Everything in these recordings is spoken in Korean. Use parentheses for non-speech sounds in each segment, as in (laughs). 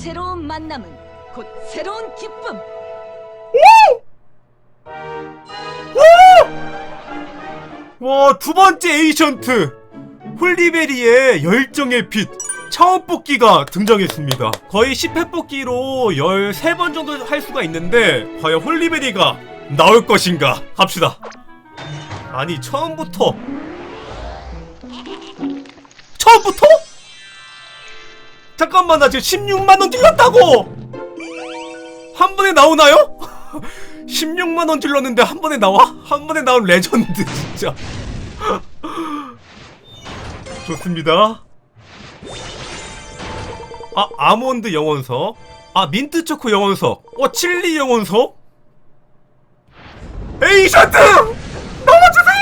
새로운 만남은 곧 새로운 기쁨. 와, 두 번째 에이션트! 홀리베리의 열정의 빛! 처음 뽑기가 등장했습니다. 거의 10회 뽑기로 13번 정도 할 수가 있는데, 과연 홀리베리가 나올 것인가? 갑시다. 아니, 처음부터. 처음부터? 잠깐만, 나 지금 16만원 질렀다고! 한 번에 나오나요? (laughs) 16만원 질렀는데 한 번에 나와? 한 번에 나온 레전드, (laughs) 진짜. (laughs) 좋습니다. 아, 아몬드 영원석. 아, 민트 초코 영원석. 어, 칠리 영원석. 에이션트! 넘어주세요!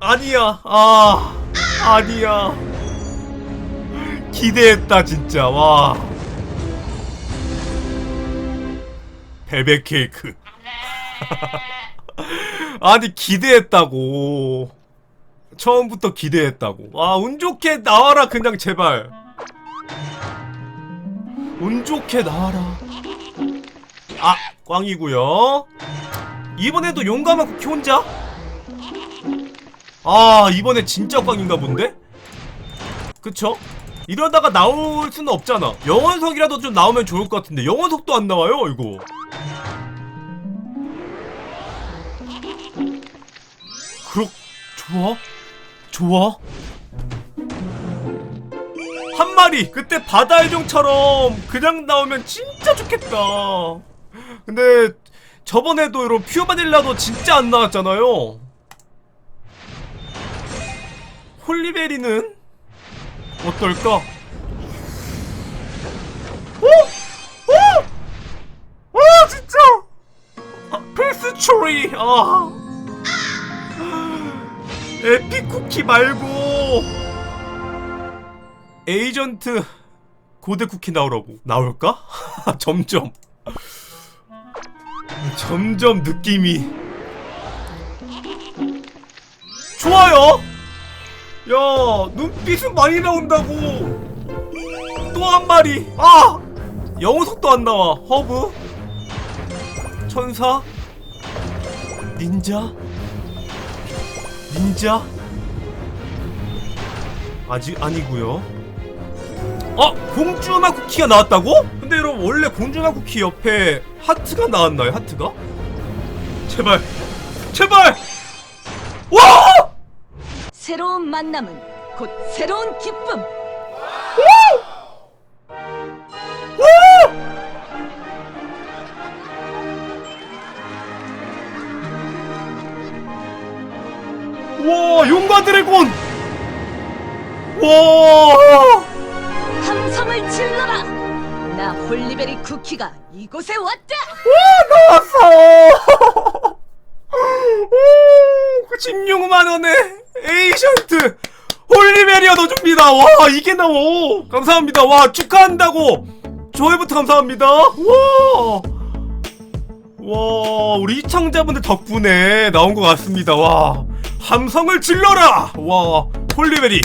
아니야, 아, 아니야. 기대했다, 진짜, 와. 베베 케이크. (laughs) 아니, 기대했다고. 처음부터 기대했다고. 와, 운 좋게 나와라, 그냥 제발. 운 좋게 나와라. 아, 꽝이고요. 이번에도 용감한 쿠키 혼자? 아, 이번에 진짜 꽝인가 본데? 그쵸? 이러다가 나올 수는 없잖아. 영원석이라도 좀 나오면 좋을 것 같은데 영원석도 안 나와요, 이거. 그렇 좋아? 좋아? 한 마리 그때 바다의 종처럼 그냥 나오면 진짜 좋겠다. 근데 저번에도 이런 퓨어 바닐라도 진짜 안 나왔잖아요. 홀리베리는 어떨까? 오! 오! 아 진짜! 아, 필스 초리 아. 에픽 쿠키 말고 에이전트 고대 쿠키 나오라고 나올까? (laughs) 점점 점점 느낌이 좋아요 야 눈빛은 많이 나온다고 또 한 마리 아 영혼석도 안 나와 허브 천사 닌자 닌자? 아직 아니고요. 어, 공주마 쿠키가 나왔다고? 근데 여러분 원래 공주마 쿠키 옆에 하트가 나왔나요? 하트가? 제발, 제발! 와! 새로운 만남은 곧 새로운 기쁨. 와, 용과 드래곤! 와! 함성을 질러라. 나 홀리베리 쿠키가 이곳에 왔다. 나왔어! (laughs) 16만 원에 에이션트 홀리베리아도 줍니다. 와 이게 나와. 감사합니다. 와 축하한다고. 좋아요부터 감사합니다. 와. 와 우리 시청자분들 덕분에 나온 것 같습니다. 와 함성을 질러라. 와 홀리베리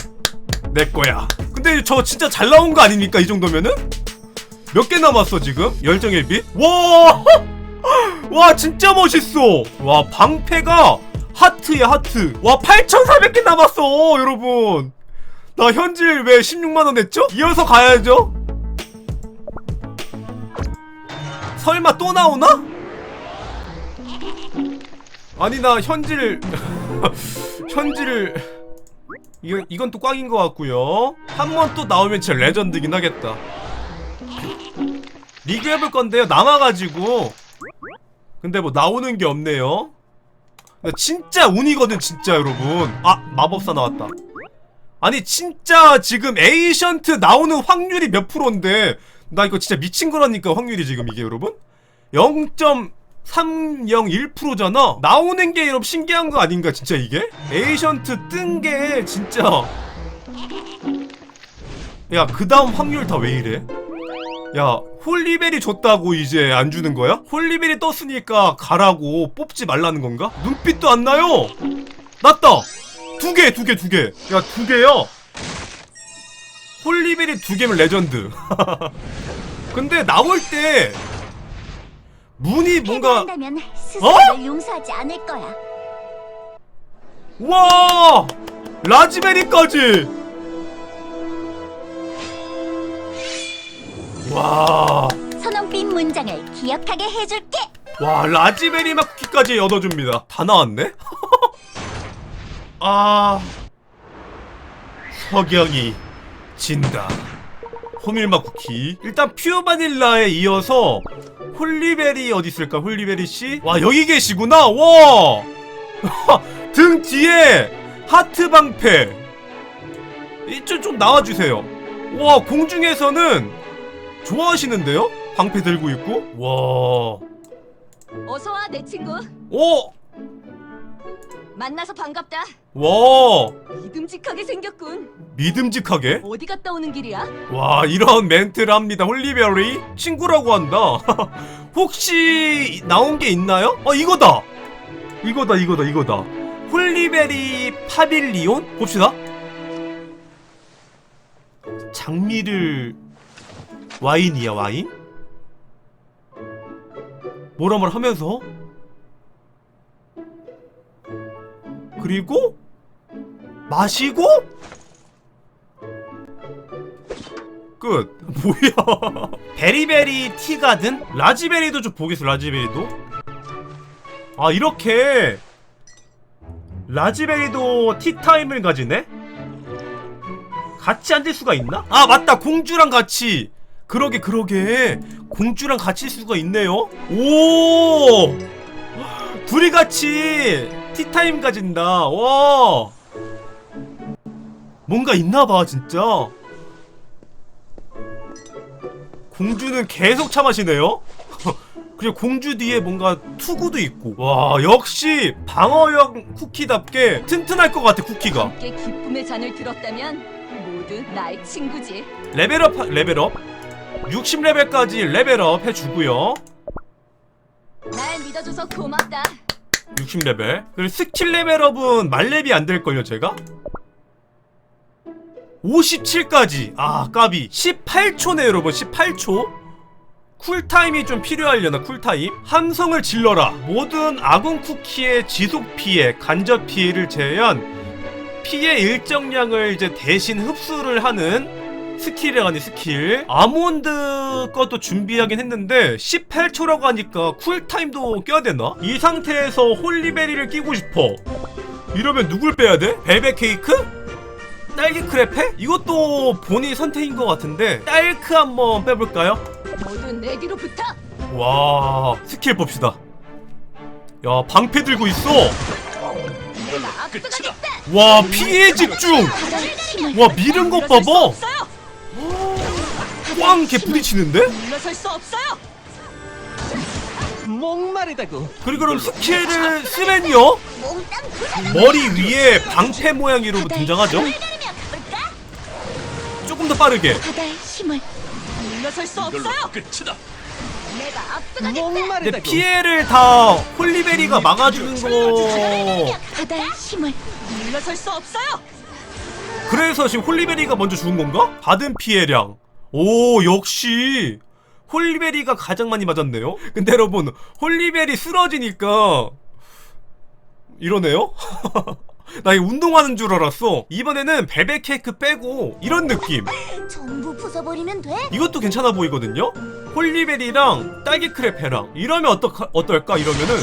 내 거야. 근데 저 진짜 잘 나온 거 아닙니까 이 정도면은? 몇 개 남았어 지금? 열정의 빛? 와! (laughs) 와 진짜 멋있어! 와 방패가 하트야 하트. 와 8,400개 남았어 여러분. 나 현질 왜 16만원 냈죠? 이어서 가야죠. 설마 또 나오나? 아니 나 현질 (laughs) 현질 이건, 이건 또 꽝인 것 같고요. 한 번 또 나오면 진짜 레전드긴 하겠다. 리그 해볼 건데요. 남아가지고. 근데 뭐 나오는 게 없네요 진짜 운이거든 진짜 여러분. 아 마법사 나왔다. 아니 진짜 지금 에이션트 나오는 확률이 몇 프로인데 나 이거 진짜 미친 거라니까 확률이 지금 이게 여러분? 0.301%잖아. 나오는 게 여러분 신기한 거 아닌가 진짜 이게? 에이션트 뜬 게 진짜. 야 그 다음 확률 다 왜 이래 야 홀리벨이 줬다고 이제 안 주는 거야? 홀리벨이 떴으니까 가라고 뽑지 말라는 건가? 눈빛도 안 나요 났다 두 개 두 개 두 개 야 두 개야 홀리베리 두 개면 레전드. (laughs) 근데 나올 때 문이 뭔가 한다면 스스로를 어? 용서하지 않을 거야. 와 라즈베리까지. 와. 선홍빛 문장을 기억하게 해줄게. 와 라즈베리 마쿠키까지 얻어줍니다. 다 나왔네? (laughs) 아. 석영이 진다. 호밀맛 쿠키 일단 퓨어 바닐라에 이어서 홀리베리 어디 있을까? 홀리베리 씨? 와 여기 계시구나. 와 등 (laughs) 뒤에 하트 방패. 이쪽 좀 나와주세요. 와 공중에서는 좋아하시는데요? 방패 들고 있고 와 어서 와 내 친구. 오! 만나서 반갑다. 와! 믿음직하게 생겼군. 믿음직하게? 어디 갔다 오는 길이야? 와, 이런 멘트를 합니다. 홀리베리? 친구라고 한다. (laughs) 혹시 나온 게 있나요? 어, 이거다! 이거다, 이거다, 이거다. 홀리베리 파빌리온? 봅시다. 장미를 와인이야, 와인? 뭐라 뭘 하면서? 그리고? 마시고? 끝. (laughs) 뭐야? 베리베리 티가든? 라지베리도 좀 보겠어 라지베리도. 아 이렇게. 라지베리도 티타임을 가지네? 같이 앉을 수가 있나? 아 맞다. 공주랑 같이 그러게 그러게. 공주랑 같이 있을 수가 있네요. 오! 둘이 같이 티타임 가진다. 와! 뭔가 있나봐 진짜. 공주는 계속 차 마시네요? (laughs) 그리고 공주 뒤에 뭔가 투구도 있고. 와 역시 방어형 쿠키답게 튼튼할 것 같아 쿠키가. 함께 기쁨의 잔을 들었다면 모두 나의 친구지. 레벨업 하- 레벨업 60레벨까지 레벨업 해주고요. 날 믿어줘서 고맙다. 60레벨? 그리고 스킬 레벨업은 말렙이 안 될걸요 제가? 57까지. 아 까비. 18초네 여러분. 18초. 쿨타임이 좀 필요하려나 쿨타임? 함성을 질러라. 모든 아군 쿠키의 지속 피해 간접 피해를 제외한 피해 일정량을 이제 대신 흡수를 하는 스킬이라니 스킬 아몬드 것도 준비하긴 했는데 18초라고 하니까 쿨타임도 껴야 되나? 이 상태에서 홀리베리를 끼고 싶어 이러면 누굴 빼야 돼? 벨벳 케이크? 딸기 크레페? 이것도 본인 선택인 것 같은데 딸크 한번 빼볼까요? 모두 내 뒤로 붙어. 와 스킬 봅시다 야 방패 들고 있어 내가. 와 피해 집중 와 미른 것 봐봐. 꽝 이렇게 부딪히는데? 물러설 수 없어요. 목마르다고 그리고 그럼 스킬을 쓰면요 몽땅 부숴. 머리 위에 방패 모양으로 등장하죠 가르며 가볼까? 조금 더 빠르게 바다의 힘을 물러설 수 이걸로 없어요. 끝이다 내가 앞서가겠다. 근데 목마르다고 피해를 다 홀리베리가 막아주는 거 바다의 힘을 물러설 수 없어요. 그래서 지금 홀리베리가 먼저 죽은 건가? 받은 피해량 오 역시 홀리베리가 가장 많이 맞았네요 근데 여러분 홀리베리 쓰러지니까 이러네요? (laughs) 나 이거 운동하는 줄 알았어 이번에는 베베 케이크 빼고 이런 느낌 전부 부숴버리면 돼. 이것도 괜찮아 보이거든요? 홀리베리랑 딸기 크레페랑 이러면 어떨까, 어떨까 이러면은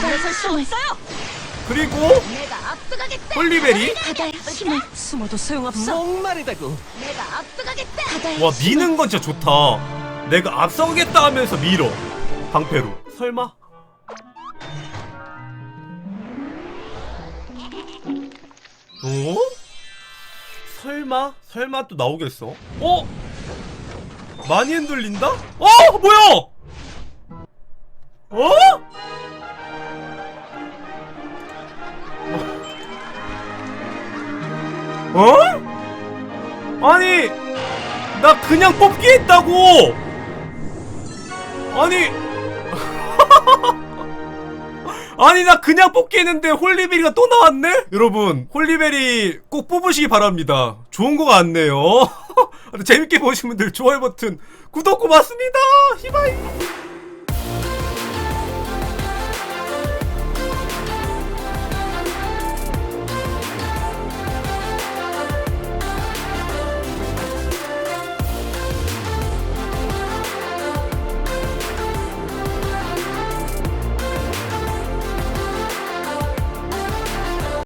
물러설 수 없어요. 그리고 내가 앞서가겠다. 홀리베리 바다의 힘을 숨어도 소용없어. 목마르다고 내가 앞서가겠다. 바다의 와 미는 건 진짜 좋다 내가 앞서겠다 하면서 밀어 방패로 설마? 어? 설마? 설마 또 나오겠어? 어? 많이 흔들린다? 어? 뭐야? 어? 어? 아니 나 그냥 뽑기 했다고! 아니 (laughs) 아니 나 그냥 뽑기 했는데 홀리베리가 또 나왔네? 여러분 홀리베리 꼭 뽑으시기 바랍니다 좋은 거 같네요. (laughs) 재밌게 보신 분들 좋아요 버튼, 구독 고맙습니다. 히바이.